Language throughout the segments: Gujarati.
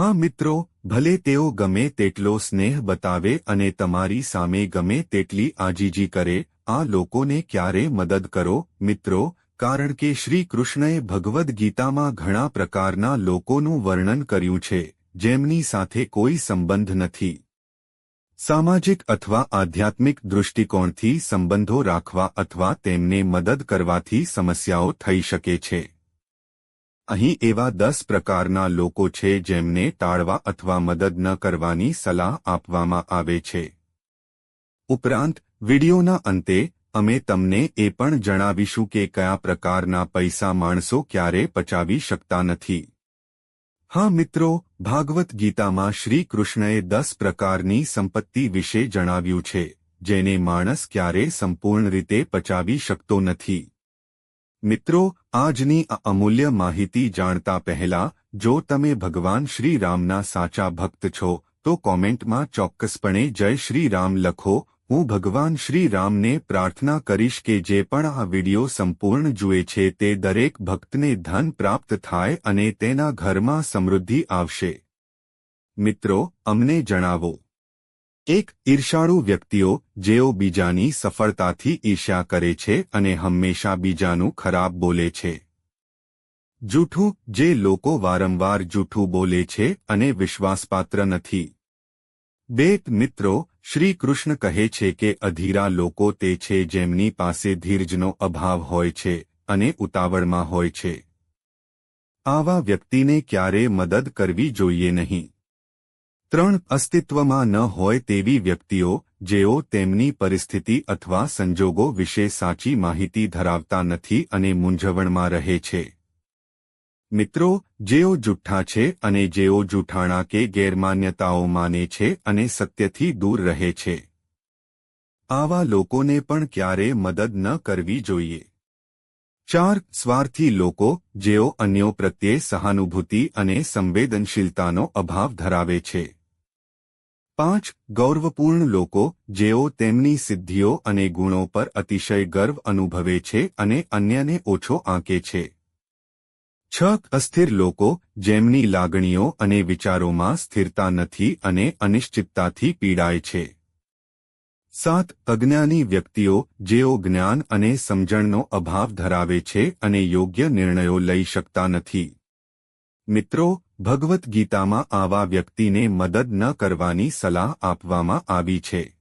હા મિત્રો, ભલે તેઓ ગમે તેટલો સ્નેહ બતાવે અને તમારી સામે ગમે તેટલી આજીજી કરે, આ લોકોને ક્યારે મદદ કરો, મિત્રો? કારણ કે શ્રી કૃષ્ણએ ભગવદ્ ગીતામાં ઘણા પ્રકારના લોકોનું વર્ણન કર્યું છે, જેમની સાથે કોઈ સંબંધ નથી. સામાજિક અથવા આધ્યાત્મિક દૃષ્ટિકોણથી સંબંધો રાખવા અથવા તેમને મદદ કરવાથી સમસ્યાઓ થઈ શકે છે. અહીં એવા દસ પ્રકારના લોકો છે જેમને ટાળવા અથવા મદદ ન કરવાની સલાહ આપવામાં આવે છે. ઉપરાંત, વિડિયોના અંતે, અમે તમને એ પણ જણાવીશું કે કયા પ્રકારના પૈસા માણસો ક્યારે પચાવી શકતા નથી. હા મિત્રો, ભાગવત ગીતામાં શ્રી કૃષ્ણએ દસ પ્રકારની સંપત્તિ વિશે જણાવ્યું છે, જેને માણસ ક્યારે સંપૂર્ણ રીતે પચાવી શકતો નથી. મિત્રો, આજની આ અમૂલ્ય માહિતી જાણતા પહેલા, જો તમે ભગવાન શ્રી રામના સાચા ભક્ત છો, તો કોમેન્ટમાં ચોક્કસપણે જય શ્રી રામ લખો, હું ભગવાન શ્રી રામને પ્રાર્થના કરીશ કે જે પણ આ વિડિયો સંપૂર્ણ જુએ છે તે દરેક ભક્તને ધન પ્રાપ્ત થાય અને તેના ઘરમાં સમૃદ્ધિ આવશે. મિત્રો, અમને જણાવો. એક ઈર્ષાળુ વ્યક્તિઓ જેઓ બીજાની સફળતાથી ઈર્ષ્યા કરે છે અને હંમેશા બીજાનું ખરાબ બોલે છે. જૂઠું, જે લોકો વારંવાર જૂઠું બોલે છે અને વિશ્વાસપાત્ર નથી. બે મિત્રો, શ્રી કૃષ્ણ કહે છે કે અધીરા લોકો તે છે જેમની પાસે ધીરજનો અભાવ હોય છે અને ઉતાવળમાં હોય છે. આવા વ્યક્તિને ક્યારે મદદ કરવી જોઈએ નહીં. ત્રણ અસ્તિત્વમાં ન હોય તેવી વ્યક્તિઓ, જેઓ તેમની પરિસ્થિતિ અથવા સંજોગો વિશે સાચી માહિતી ધરાવતા નથી અને મૂંઝવણમાં રહે છે. મિત્રો, જેઓ જુઠ્ઠા છે અને જેઓ જૂઠાણા કે ગેરમાન્યતાઓ માને છે અને સત્યથી દૂર રહે છે. આવા લોકોને પણ ક્યારે મદદ ન કરવી જોઈએ. ચાર સ્વાર્થી લોકો, જેઓ અન્યો પ્રત્યે સહાનુભૂતિ અને સંવેદનશીલતાનો અભાવ ધરાવે છે. પાંચ ગૌરવપૂર્ણ લોકો, જેઓ તેમની સિદ્ધિઓ અને ગુણો પર અતિશય ગર્વ અનુભવે છે અને અન્યને ઓછો આંકે છે. છ અસ્થિર લોકો, જેમની લાગણીઓ અને વિચારોમાં સ્થિરતા નથી અને અનિશ્ચિતતાથી પીડાય છે. સાત અજ્ઞાની વ્યક્તિઓ, જેઓ જ્ઞાન અને સમજણનો અભાવ ધરાવે છે અને યોગ્ય નિર્ણયો લઈ શકતા નથી. મિત્રો ભગવદ્ ગીતામાં આવા વ્યક્તિને મદદ ન કરવાની સલાહ આપવામાં આવી છે.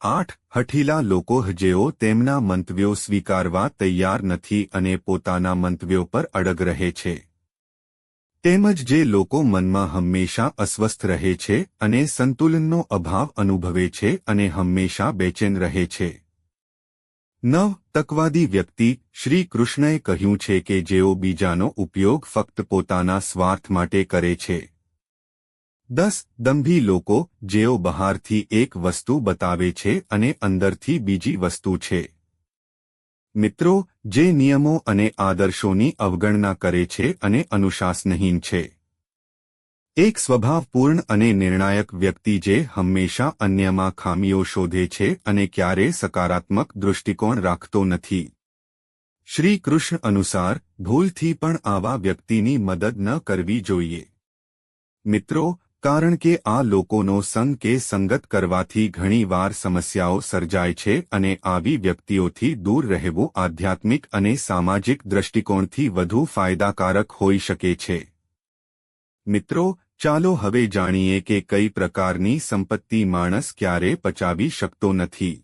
આઠ, હઠીલા લોકો જેઓ તેમના મંતવ્યો સ્વીકારવા તૈયાર નથી અને પોતાના મંતવ્યો પર અડગ રહે છે. તેમજ જે લોકો મનમાં હંમેશા અસ્વસ્થ રહે છે અને સંતુલનનો અભાવ અનુભવે છે અને હંમેશા બેચેન રહે છે. નવ તકવાદી વ્યક્તિ શ્રી કૃષ્ણએ કહ્યું છે કે જેઓ બીજાનો ઉપયોગ ફક્ત પોતાના સ્વાર્થ માટે કરે છે. દસ દંભી લોકો જેઓ બહારથી એક વસ્તુ બતાવે છે અને અંદરથી બીજી વસ્તુ છે. મિત્રો, જે નિયમો અને આદર્શોની અવગણના કરે છે અને અનુશાસનહીન છે. એક સ્વભાવપૂર્ણ અને નિર્ણાયક વ્યક્તિ જે હંમેશા અન્યમાં ખામીઓ શોધે છે અને ક્યારે સકારાત્મક દૃષ્ટિકોણ રાખતો નથી. શ્રી કૃષ્ણ અનુસાર, ભૂલથી પણ આવા વ્યક્તિની મદદ ન કરવી જોઈએ. મિત્રો, કારણ કે આ લોકોનો સંગ કે સંગત કરવાથી ઘણીવાર સમસ્યાઓ સર્જાય છે અને આવી વ્યક્તિઓથી દૂર રહેવું આધ્યાત્મિક અને સામાજિક દૃષ્ટિકોણથી વધુ ફાયદાકારક હોઈ શકે છે. મિત્રો, ચાલો હવે જાણીએ કે કઈ પ્રકારની સંપત્તિ માણસ ક્યારે પચાવી શકતો નથી.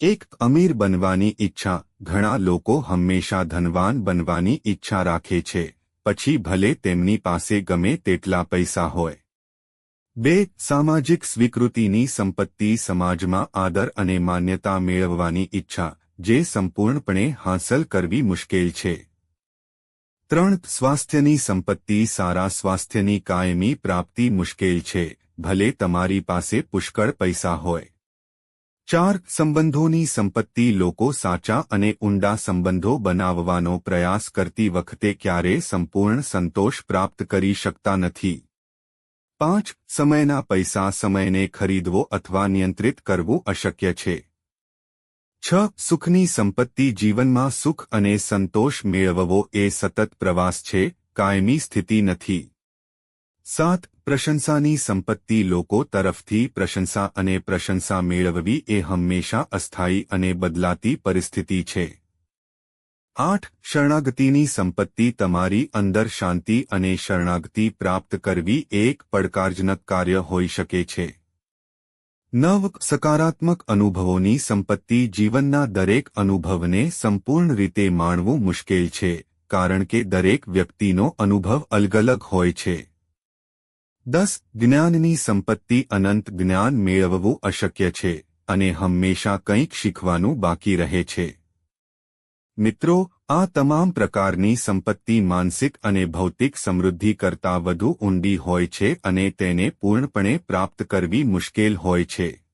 એક અમીર બનવાની ઈચ્છા, ઘણા લોકો હંમેશા ધનવાન બનવાની ઈચ્છા રાખે છે, પછી ભલે તેમની પાસે ગમે તેટલા પૈસા હોય. બે, સામાજિક સ્વીકૃતિની સંપત્તિ સમાજમાં આદર અને માન્યતા મેળવવાની ઈચ્છા, જે સંપૂર્ણપણે હાંસલ કરવી મુશ્કેલ છે. ત્રણ સ્વાસ્થ્યની સંપત્તિ સારા સ્વાસ્થ્યની કાયમી પ્રાપ્તિ મુશ્કેલ છે, ભલે તમારી પાસે પુષ્કળ પૈસા હોય. ચાર, સંબંધોની સંપત્તિ લોકો સાચા અને ઊંડા સંબંધો બનાવવાનો પ્રયાસ કરતી વખતે ક્યારે સંપૂર્ણ સંતોષ પ્રાપ્ત કરી શકતા નથી. પાંચ, સમયના પૈસા સમયને ખરીદવો અથવા નિયંત્રિત કરવું અશક્ય છે. છ સુખની સંપત્તિ જીવનમાં સુખ અને સંતોષ મેળવવો એ સતત પ્રવાસ છે, કાયમી સ્થિતિ નથી. સાત, પ્રશંસાની સંપત્તિ લોકો તરફથી પ્રશંસા અને પ્રશંસા મેળવવી એ હંમેશા અસ્થાયી અને બદલાતી પરિસ્થિતિ છે. આઠ, શરણાગતિની સંપત્તિ તમારી અંદર શાંતિ અને શરણાગતિ પ્રાપ્ત કરવી એક પડકારજનક કાર્ય હોઈ શકે છે. નવ સકારાત્મક અનુભવોની સંપત્તિ જીવનના દરેક અનુભવને સંપૂર્ણ રીતે માણવું મુશ્કેલ છે, કારણ કે દરેક વ્યક્તિનો અનુભવ અલગ અલગ હોય છે. દસ, જ્ઞાનની સંપત્તિ અનંત જ્ઞાન મેળવવું અશક્ય છે, અને હંમેશા કંઈક શીખવાનું બાકી રહે છે. મિત્રો, આ તમામ પ્રકારની સંપત્તિ માનસિક અને ભૌતિક સમૃદ્ધિ કરતાં વધુ ઊંડી હોય છે અને તેને પૂર્ણપણે પ્રાપ્ત કરવી મુશ્કેલ હોય છે.